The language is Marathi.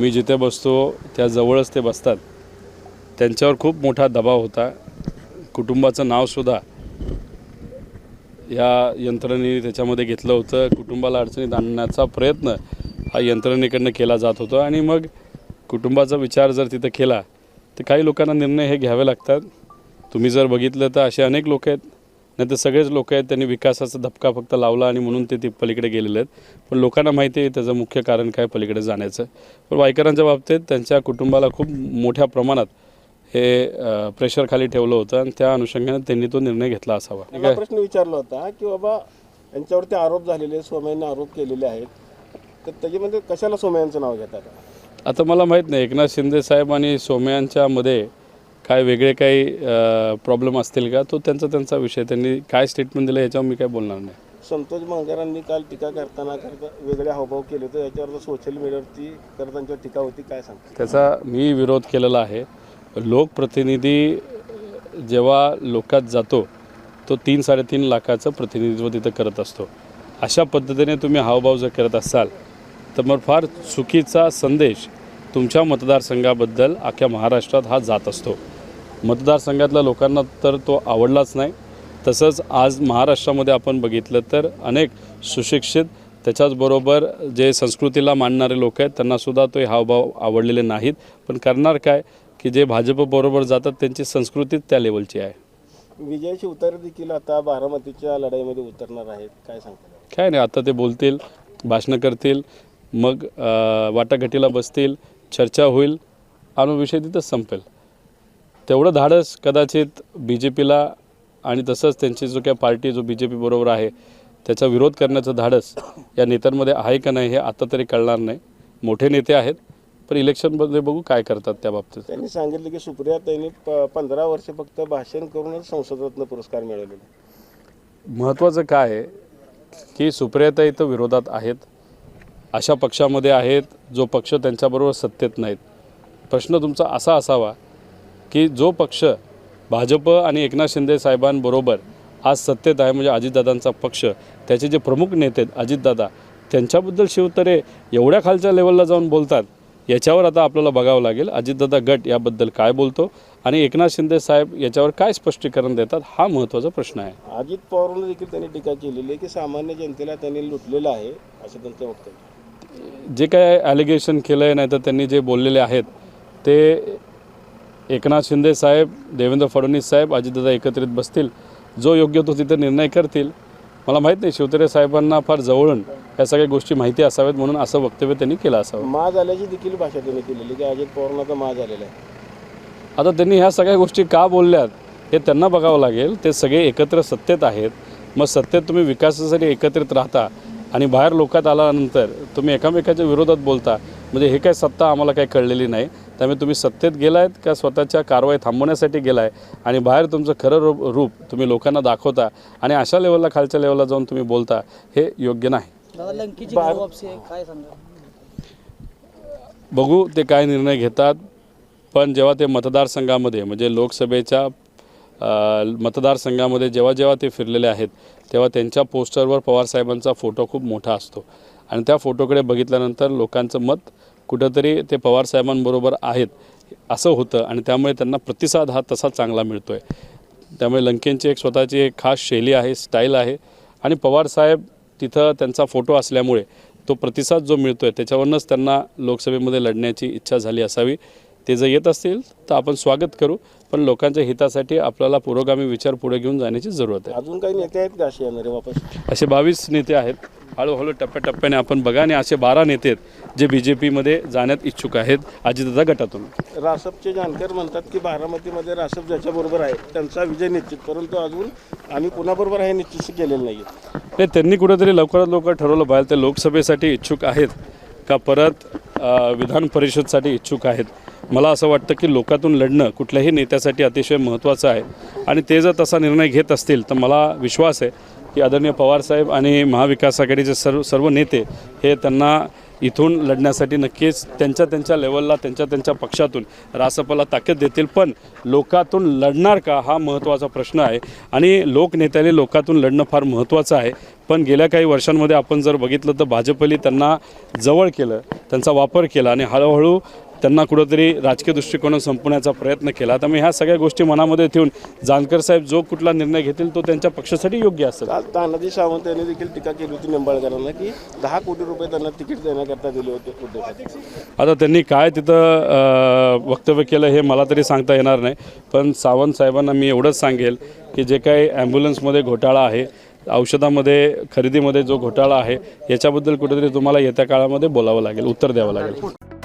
मी जिथे बसतो त्या जवळच ते बसतात. त्यांच्यावर खूप मोठा दबाव होता. कुटुंबाचं नावसुद्धा या यंत्रणेने त्याच्यामध्ये घेतलं होतं. कुटुंबाला अडचणीत आणण्याचा प्रयत्न हा यंत्रणेकडनं केला जात होता. आणि मग कुटुंबाचा विचार जर तिथं केला तर काही लोकांना निर्णय हे घ्यावे लागतात. तुम्ही जर बघितलं तर असे अनेक लोक आहेत. नाही तर सगळेच लोक आहेत त्यांनी विकासाचा धपका फक्त लावला आणि म्हणून ते ते पलीकडे गेलेले आहेत. पण लोकांना माहिती आहे त्याचं मुख्य कारण काय पलीकडे जाण्याचं. पण वायकरांच्या बाबतीत त्यांच्या कुटुंबाला खूप मोठ्या प्रमाणात हे प्रेशर खाली ठेवलं होतं आणि त्या अनुषंगाने त्यांनी तो निर्णय घेतला असावा. प्रश्न विचारला होता की बाबा यांच्यावरती आरोप झालेले सोमयांनी आरोप केलेले आहेत. तर त्याच्यामध्ये कशाला सोमयांचं नाव घेतात आता मला माहीत नाही. एकनाथ शिंदे साहेब आणि सोमयांच्या मध्ये काय वेगळे काही प्रॉब्लेम असतील का? तो त्यांचा त्यांचा विषय. त्यांनी काय स्टेटमेंट दिलं याच्यावर मी काय बोलणार नाही. संतोष मंगरांनी काल टीका करताना करता वेगळे हावभाव केले तर याच्यावर सोशल मीडियावरती करत त्यांच्यावर टीका होती. काय सांगता? त्याचा मी विरोध केलेला आहे. लोकप्रतिनिधी जेव्हा लोकात जातो तो तीन साडेतीन लाखाचं प्रतिनिधित्व तिथं करत असतो. अशा पद्धतीने तुम्ही हावभाव जर करत असाल तर मग फार चुकीचा संदेश तुमच्या मतदारसंघाबद्दल अख्ख्या महाराष्ट्रात हा जात असतो. मतदारसंघातल्या लोकांना तर तो आवडलाच नाही. तसंच आज महाराष्ट्रामध्ये आपण बघितलं तर अनेक सुशिक्षित त्याच्याचबरोबर जे संस्कृतीला मानणारे लोक आहेत त्यांनासुद्धा तो हावभाव आवडलेले नाहीत. पण करणार काय की जे भाजपबरोबर जातात त्यांची संस्कृतीच त्या लेवलची आहे. विजय शिवतारे देखील आता बारामतीच्या लढाईमध्ये उतरणार आहेत. काय सांगता? काय नाही आता ते बोलतील भाषणं करतील मग वाटाघाटीला बसतील चर्चा होईल. आणि विषय तिथंच संपेल. तेवढं धाडस कदाचित बी जे पीला आणि तसंच त्यांची जो काय पार्टी जो बी जे पी बरोबर आहे त्याचा विरोध करण्याचं धाडस या नेत्यांमध्ये आहे का नाही हे आता तरी कळणार नाही. मोठे नेते आहेत पण इलेक्शनमध्ये बघू काय करतात त्या बाबतीत. त्यांनी सांगितलं की सुप्रिया त्यांनी प पंधरा वर्ष फक्त भाषण करूनच संसदरत्न पुरस्कार मिळवलेले. महत्त्वाचं काय आहे की सुप्रियाता इथं विरोधात आहेत अशा पक्षामध्ये आहेत जो पक्ष त्यांच्याबरोबर सत्तेत नाहीत. प्रश्न तुमचा असा असावा की जो पक्ष भाजप आणि एकनाथ शिंदे साहेबांबरोबर आज सत्तेत आहे म्हणजे अजितदादांचा पक्ष त्याचे जे प्रमुख नेते आहेत अजितदादा त्यांच्याबद्दल शिवतरे एवढ्या खालच्या लेवलला जाऊन बोलतात याच्यावर आता आपल्याला बघावं लागेल अजितदादा गट याबद्दल काय बोलतो आणि एकनाथ शिंदे साहेब याच्यावर काय स्पष्टीकरण देतात हा महत्त्वाचा प्रश्न आहे. अजित पवारांना देखील त्यांनी टीका केलेली आहे की सामान्य जनतेला त्यांनी लुटलेलं आहे असं त्यांचं वक्तव्य जे काय ॲलिगेशन केलं आहे नाही तर त्यांनी जे बोललेले आहेत ते एकनाथ शिंदे साहेब देवेंद्र फडणवीस साहेब अजितदादा एकत्रित बसतील. जो योग्य तो तिथे निर्णय करतील. मला माहीत नाही शिवतरे साहेबांना फार जवळून या सगळ्या गोष्टी माहिती असाव्यात म्हणून असं वक्तव्य त्यांनी केलं असावं. मा झाल्याची देखील भाषा त्यांनी केलेली की अजित पवारांना मा झालेला आहे. आता त्यांनी ह्या सगळ्या गोष्टी का बोलल्यात हे त्यांना बघावं लागेल. ते सगळे एकत्र सत्तेत आहेत. मग सत्तेत तुम्ही विकासासाठी एकत्रित राहता आणि बाहेर लोकात आल्यानंतर तुम्ही एकामेकाच्या विरोधात बोलता. म्हणजे हे काय सत्ता आम्हाला काही कळलेली नाही. त्यामुळे तुम्ही सत्तेत गेलायत का स्वतःच्या कारवाई थांबवण्यासाठी गेलाय? आणि बाहेर तुमचं खरं रूप रूप तुम्ही लोकांना दाखवता आणि अशा लेवलला खालच्या लेवलला जाऊन तुम्ही बोलता हे योग्य नाही. बघू ते काय निर्णय घेतात. पण जेव्हा ते मतदारसंघामध्ये म्हणजे लोकसभेच्या मतदारसंघामध्ये जेव्हा जेव्हा ते फिरलेले आहेत तेव्हा त्यांच्या पोस्टरवर पवारसाहेबांचा फोटो खूप मोठा असतो. आणि त्या फोटोकडे बघितल्यानंतर लोकांचं मत कुठंतरी ते पवारसाहेबांबरोबर आहेत असं होतं. आणि त्यामुळे त्यांना प्रतिसाद हा तसा चांगला मिळतो आहे त्यामुळे लंकेंची एक स्वतःची एक खास शैली आहे स्टाईल आहे. आणि पवारसाहेब तिथं त्यांचा फोटो असल्यामुळे तो प्रतिसाद जो मिळतो आहे त्याच्यावरूनच त्यांना लोकसभेमध्ये लढण्याची इच्छा झाली असावी. ते जर येत असतील तर आपण स्वागत करू पण लोकांच्या हितासाठी आपल्याला पुरोगामी विचार पुढे घेऊन जाण्याची जरूरत आहे. अजून काही नेते आहेत का असे येणारे वापस? असे बावीस नेते आहेत. हळूहळू टप्प्याटप्प्याने आपण बघा आणि असे बारा नेते आहेत जे बी जे पीमध्ये जाण्यात इच्छुक आहेत अजितदादा गटातून. रासपचे जाणकार म्हणतात की बारामतीमध्ये रासप ज्याच्याबरोबर आहे त्यांचा विजय निश्चित परंतु अजून आम्ही कुणाबरोबर आहे निश्चित केलेलं नाही नाही त्यांनी कुठेतरी लवकरात लवकर ठरवलं पाहिजे ते लोकसभेसाठी इच्छुक आहेत का परत अ, विधान परिषदसाठी इच्छुक आहेत? मला असं वाटतं की लोकातून लढणं कुठल्याही नेत्यासाठी अतिशय महत्त्वाचं आहे. आणि ते जर तसा निर्णय घेत असतील तर मला विश्वास आहे की आदरणीय पवारसाहेब आणि महाविकास आघाडीचे सर्व सर्व नेते हे त्यांना इथून लढण्यासाठी नक्कीच त्यांच्या त्यांच्या लेवलला त्यांच्या त्यांच्या पक्षातून रासपाला ताकद देतील. पण लोकातून लढणार का हा महत्त्वाचा प्रश्न आहे. आणि लोकनेत्याने लोकातून लढणं फार महत्त्वाचं आहे. पण गेल्या काही वर्षांमध्ये आपण जर बघितलं तर भाजपली त्यांना जवळ केलं त्यांचा वापर केला आणि हळूहळू त्यांना कुठंतरी राजकीय दृष्टिकोनातून संपवण्याचा प्रयत्न केला. तर मी ह्या सगळ्या गोष्टी मनामध्ये ठेवून जानकर साहेब जो कुठला निर्णय घेतील तो त्यांच्या पक्षासाठी योग्य असेल. काल तानाजी सावंत यांनी देखील टीका केली होती निंबाळकरांना की दहा कोटी रुपये त्यांना तिकीट देण्याकरता दिले होते आता त्यांनी काय तिथं वक्तव्य केलं हे मला तरी सांगता येणार नाही. पण सावंत साहेबांना मी एवढंच सांगेल की जे काही ॲम्ब्युलन्समध्ये घोटाळा आहे औषधामध्ये खरेदीमध्ये जो घोटाळा आहे याच्याबद्दल कुठेतरी तुम्हाला येत्या काळामध्ये बोलावं लागेल उत्तर द्यावं लागेल.